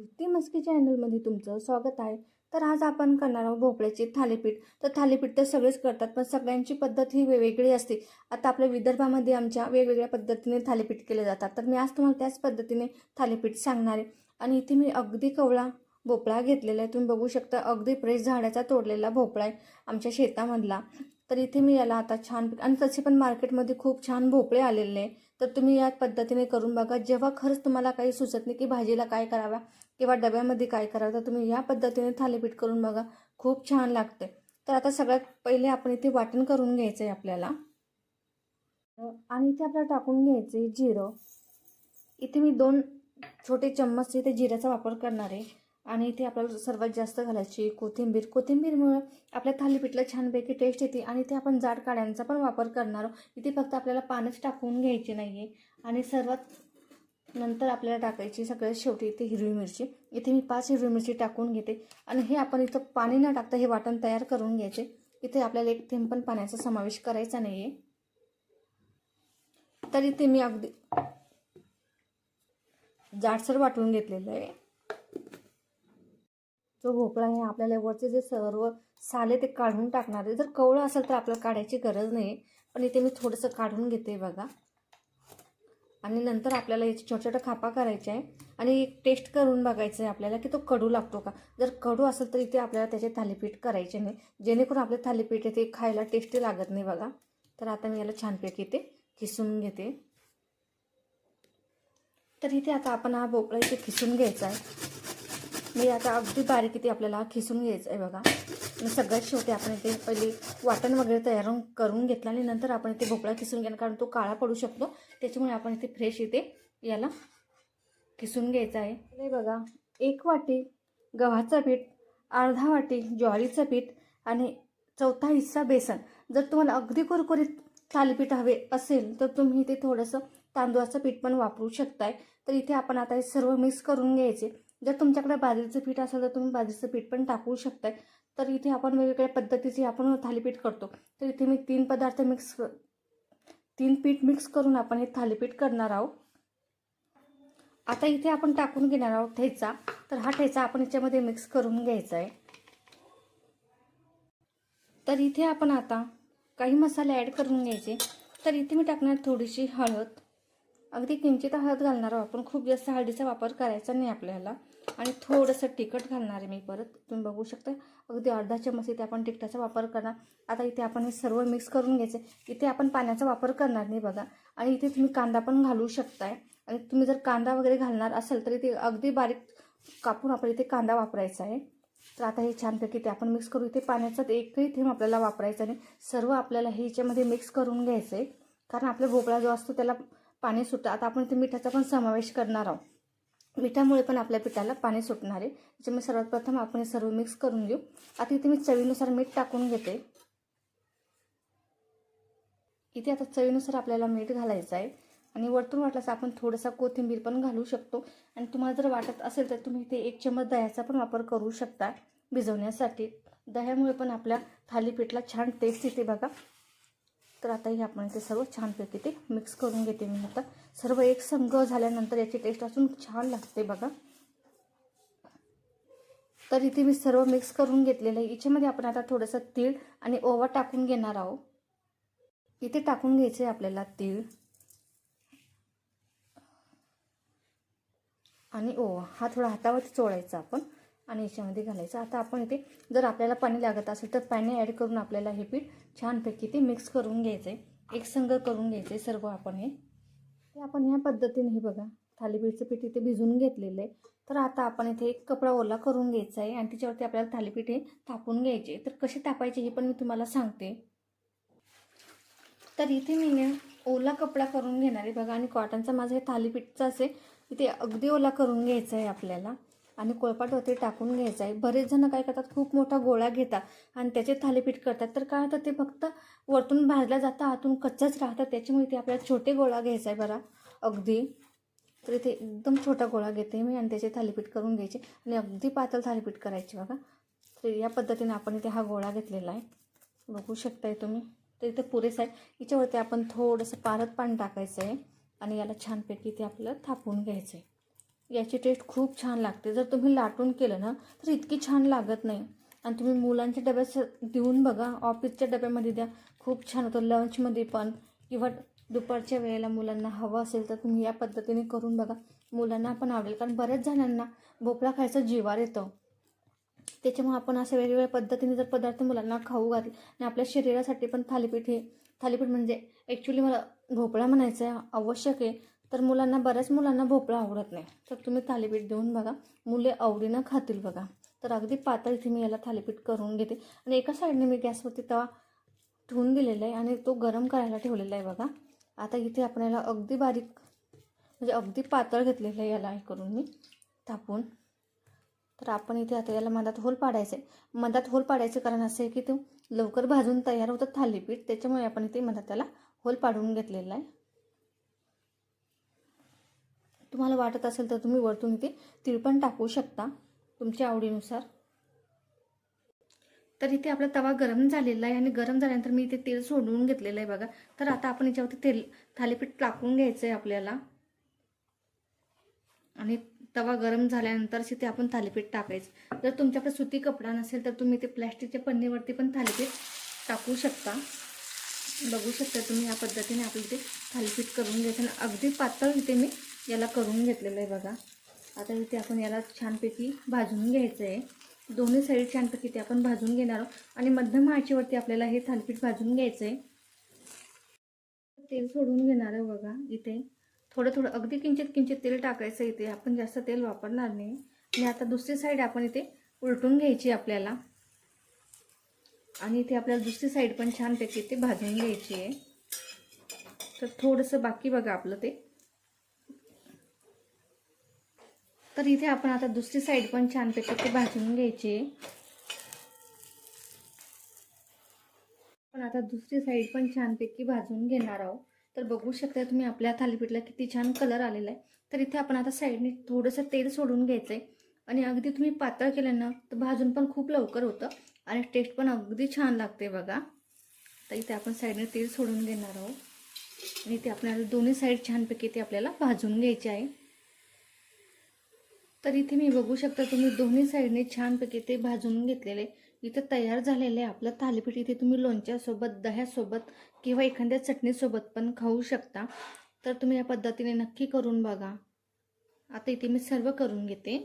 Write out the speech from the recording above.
ती मस्की चॅनलमध्ये तुमचं स्वागत आहे. तर आज आपण करणार आहोत भोपळ्याचे थालीपीठ. तर थालीपीठ तर सगळेच करतात पण सगळ्यांची पद्धत ही वेगवेगळी असते. आता आपल्या विदर्भामध्ये आमच्या वेगवेगळ्या पद्धतीने थालीपीठ केले जातात. तर मी आज तुम्हाला त्याच पद्धतीने थालीपीठ सांगणार आहे. आणि इथे मी अगदी कवळा भोपळा घेतलेला आहे. तुम्ही बघू शकता अगदी फ्रेश झाडाचा तोडलेला भोपळा आहे आमच्या शेतामधला. तर इथे मी याला आता छान आणि तसे पण मार्केटमध्ये खूप छान भोपळे आलेले आहे. तर तुम्ही या पद्धतीने करून बघा. जेव्हा खरंच तुम्हाला काही सुचत नाही की भाजीला काय करावं किंवा डब्यामध्ये काय करावं तर तुम्ही या पद्धतीने थालीपीठ करून बघा. खूप छान लागते. तर आता सगळ्यात पहिले आपण इथे वाटण करून घ्यायचं आहे आपल्याला. आणि इथे आपल्याला टाकून घ्यायचं आहे जिरं. इथे मी दोन छोटे चम्मच इथे जिऱ्याचा वापर करणार आहे. आणि इथे आपल्याला सर्वात जास्त घालायची कोथिंबीर. कोथिंबीरमुळं आपल्या थालीपीठला छानपैकी टेस्ट येते आणि ते आपण जाड काड्यांचा पण वापर करणार आहोत. इथे फक्त आपल्याला पानच टाकून घ्यायचे नाही आहे आणि सर्वात नंतर आपल्याला टाकायची सगळ्यात शेवटी इथे हिरवी मिरची. इथे मी पाच हिरवी मिरची टाकून घेते. आणि हे आपण इथं पाणी न टाकता हे वाटण तयार करून घ्यायचे. इथे आपल्याला एक थेंब पण पाण्याचा समावेश करायचा नाही आहे तर इथे मी अगदी जाडसर वाटून घेतलेलं आहे. जो भोपळा आहे आपल्याला वरचे जे सर्व साले ते काढून टाकणार आहे. जर कवळं असेल तर आपल्याला काढायची गरज नाही. पण इथे मी थोडंसं काढून घेते बघा. आणि नंतर आपल्याला याची छोट्या छोट्या खापा करायच्या आहे. आणि एक टेस्ट करून बघायचं आहे आपल्याला की तो कडू लागतो का? जर कडू असेल तर इथे आपल्याला त्याचे थालीपीठ करायचे नाही. जेणेकरून आपले थालीपीठ इथे खायला टेस्टी लागत नाही बघा. तर आता मी याला छानपैकी ते खिसून घेते. तर इथे आता आपण हा भोपळा इथे खिसून घ्यायचा आहे. मी आता अगदी बारीक इथे आपल्याला खिसून घ्यायचं आहे बघा सगळ्यात शेवटी आपण इथे पहिले वाटण वगैरे तयार करून घेतलं आणि नंतर आपण इथे भोपळा खिसून घेणार कारण तो काळा पडू शकतो. त्याच्यामुळे आपण इथे फ्रेश इथे याला खिसून घ्यायचा आहे. हे बघा एक वाटी गव्हाचं पीठ अर्धा वाटी ज्वारीचं पीठ आणि चौथा हिस्सा बेसन. जर तुम्हाला अगदी कुरकुरीत थालीपीठ हवे असेल तर तुम्ही इथे थोडंसं तांदूळाचं पीठ पण वापरू शकताय. तर इथे आपण आता हे सर्व मिक्स करून घ्यायचे. जर तुमच्याकडे बाजरीचं पीठ असेल तर तुम्ही बाजरीचं पीठ पण टाकू शकताय. तर इथे आपण वेगवेगळ्या पद्धतीचे आपण थालीपीठ करतो. तर इथे मी तीन पदार्थ मिक्स तीन पीठ मिक्स करून आपण हे थालीपीठ करणार आहोत. आता इथे आपण टाकून घेणार आहोत ठेचा. तर हा ठेचा आपण याच्यामध्ये मिक्स करून घ्यायचा आहे तर इथे आपण आता काही मसाले ॲड करून घ्यायचे. तर इथे मी टाकणार थोडीशी हळद. अगदी किंचित हळद घालणार आहोत. आपण खूप जास्त हळदीचा वापर करायचा नाही आपल्याला. आणि थोडंसं तिखट घालणार आहे मी परत. तुम्ही बघू शकता. अगदी अर्धा चमच इथे आपण तिखटाचा वापर करणार. आता इथे आपण हे सर्व मिक्स करून घ्यायचं इथे आपण पाण्याचा वापर करणार नाही बघा. आणि इथे तुम्ही कांदा पण घालू शकताय. आणि तुम्ही जर कांदा वगैरे घालणार असेल तर इथे अगदी बारीक कापून आपण इथे कांदा वापरायचा आहे. तर आता हे छानपैकी ते आपण मिक्स करू. इथे पाण्याचा एकही थेंब आपल्याला वापरायचा नाही. सर्व आपल्याला हे याच्यामध्ये मिक्स करून घ्यायचं आहे कारण आपला भोपळा जो असतो त्याला पाणी सुटतं. आता आपण ते मिठाचा पण समावेश करणार आहोत. मिठामुळे पण आपल्या पिठाला पाणी सुटणार आहे. त्याच्यामुळे सर्वात प्रथम आपण हे सर्व मिक्स करून घेऊ. आता इथे मी चवीनुसार मीठ टाकून घेते. इथे आता चवीनुसार आपल्याला मीठ घालायचं आहे. आणि वरतून वाटल्यास आपण थोडासा कोथिंबीर पण घालू शकतो. आणि तुम्हाला जर वाटत असेल तर तुम्ही इथे एक चम्मच दह्याचा पण वापर करू शकता भिजवण्यासाठी. दह्यामुळे पण आपल्या थालीपीठला छान टेस्ट येते बघा. तर आता हे आपण इथे सर्व छानपैकी ते मिक्स करून घेते मी आता. सर्व एक संघ झाल्यानंतर याची टेस्ट असून छान लागते बघा. तर इथे मी सर्व मिक्स करून घेतलेलं आहे. याच्यामध्ये आपण आता थोडंसं तीळ आणि ओवा टाकून घेणार आहोत. इथे टाकून घ्यायचे आपल्याला तीळ आणि ओवा. हा थोडा हातावरती चोळायचा आपण. आणि याच्यामध्ये घालायचं. आता आपण इथे जर आपल्याला पाणी लागत असेल तर पाणी ॲड करून आपल्याला हे पीठ छानपैकी ते मिक्स करून घ्यायचं आहे एक संघ करून घ्यायचं आहे सर्व आपण हे. ते आपण ह्या पद्धतीने हे बघा थालीपीठचं पीठ इथे भिजून घेतलेलं आहे. तर आता आपण इथे एक कपडा ओला करून घ्यायचा आहे आणि त्याच्यावरती आपल्याला थालीपीठ हे तापून घ्यायचे तर कसे तापायचे हे पण मी तुम्हाला सांगते. तर इथे मी ओला कपडा करून घेणार आहे बघा. आणि कॉटनचा माझा हे थालीपीठचं असे इथे अगदी ओला करून घ्यायचा आहे आपल्याला. आणि कोळपाटवरती टाकून घ्यायचं आहे. बरेच जण काय करतात खूप मोठा गोळा घेतात आणि त्याचे थालीपीठ करतात. तर काय होतं ते फक्त वरतून भाजल्या जातं आतून कच्चाच राहतात त्याच्यामुळे ते आपल्याला छोटे गोळा घ्यायचा आहे बरा. अगदी. तर इथे एकदम छोटा गोळा घेते मी आणि त्याचे थालीपीठ करून घ्यायचे. आणि अगदी पातळ थालीपीठ करायचे बघा. तर या पद्धतीने आपण इथे हा गोळा घेतलेला आहे. बघू शकताय तुम्ही. तर इथे पुरेसा आहे. हिच्यावरती आपण थोडंसं पारत पाणी टाकायचं आहे आणि याला छानपैकी ते आपलं थापून घ्यायचं आहे. याची टेस्ट खूप छान लागते. जर तुम्ही लाटून केलं ना तर इतकी छान लागत नाही. आणि तुम्ही मुलांच्या डब्यात देऊन बघा. ऑफिसच्या डब्यामध्ये द्या. खूप छान होतं. लंचमध्ये पण किंवा दुपारच्या वेळेला मुलांना हवं असेल तर तुम्ही या पद्धतीने करून बघा. मुलांना पण आवडेल. कारण बऱ्याच जणांना भोपळा खायचं जिवार येतं. त्याच्यामुळे आपण अशा वेगवेगळ्या पद्धतीने जर पदार्थ मुलांना खाऊ घातले आणि आपल्या शरीरासाठी पण थालीपीठ हे थालीपीठ म्हणजे ॲक्च्युली मला भोपळा म्हणायचं आहे आवश्यक आहे. तर मुलांना बऱ्याच मुलांना भोपळा आवडत नाही. तर तुम्ही थालीपीठ देऊन बघा. मुले आवडीनं खातील बघा. तर अगदी पातळ इथे मी याला थालीपीठ करून घेते. आणि एका साईडने मी गॅसवरती तवा ठेवून दिलेला आहे आणि तो गरम करायला ठेवलेला आहे बघा. आता इथे आपण याला अगदी बारीक म्हणजे अगदी पातळ घेतलेलं आहे याला हे करून मी तापून. तर आपण इथे आता याला मधात होल पाडायचं आहे. मधात होल पाडायचं कारण असं आहे की तो लवकर भाजून तयार होतं थालीपीठ. त्याच्यामुळे आपण इथे मधात त्याला होल पाडून घेतलेला आहे. तुम्हाला वाटत असेल तर तुम्ही वरतून इथे तीळ पण टाकू शकता तुमच्या आवडीनुसार. तर इथे आपला तवा गरम झालेला आहे आणि गरम झाल्यानंतर मी इथे तेल सोडवून घेतलेलं आहे बघा. तर आता आपण याच्यावरती तेल थालीपीठ टाकून घ्यायचं आहे आपल्याला. आणि तवा गरम झाल्यानंतर तिथे आपण थालीपीठ टाकायचं. जर तुमच्याकडे सुती कपडा नसेल तर तुम्ही ते प्लॅस्टिकच्या पन्नीवरती पण थालीपीठ टाकू शकता. बघू शकता तुम्ही या पद्धतीने आपलं इथे थालीपीठ करून घ्यायचं. आणि अगदी पातळ इथे मी याला करून घेतलेलं आहे बघा. आता इथे आपण याला छानपैकी भाजून घ्यायचं आहे दोन्ही साईड छानपैकी ते आपण भाजून घेणार आहोत. आणि मध्यम आचीवरती आपल्याला हे थालीपीठ भाजून घ्यायचं आहे तेल सोडून घेणार आहे बघा इथे. थोडं थोडं अगदी किंचित किंचित तेल टाकायचं इथे. आपण जास्त तेल वापरणार नाही. आणि आता दुसरी साईड आपण इथे उलटून घ्यायची आपल्याला. आणि इथे आपल्याला दुसरी साईड पण छानपैकी ते भाजून घ्यायची आहे. तर थोडंसं बाकी बघा आपलं ते. तर इथे आपण आता दुसरी साईड पण छानपैकी ते भाजून घ्यायची. पण आता दुसरी साईड पण छानपैकी भाजून घेणार आहोत. तर बघू शकता तुम्ही आपल्या थालीपीठला किती छान कलर आलेला आहे. तर इथे आपण आता साईडने थोडंसं तेल सोडून घ्यायचं आहे आणि अगदी तुम्ही पातळ केलं ना तर भाजून पण खूप लवकर होतं. आणि टेस्ट पण अगदी छान लागते बघा. तर इथे आपण साईडने तेल सोडून घेणार आहोत. आणि इथे आपल्याला दोन्ही साईड छानपैकी ते आपल्याला भाजून घ्यायचे आहे. तर इथे मी बघू शकता तुम्ही दोन्ही साईडने छानपैकी ते भाजून घेतलेले इथं तयार झालेले आपलं थालीपीठ. इथे तुम्ही लोणच्यासोबत दह्यासोबत किंवा एखाद्या चटणीसोबत पण खाऊ शकता. तर तुम्ही या पद्धतीने नक्की करून बघा. आता इथे मी सर्व करून घेते.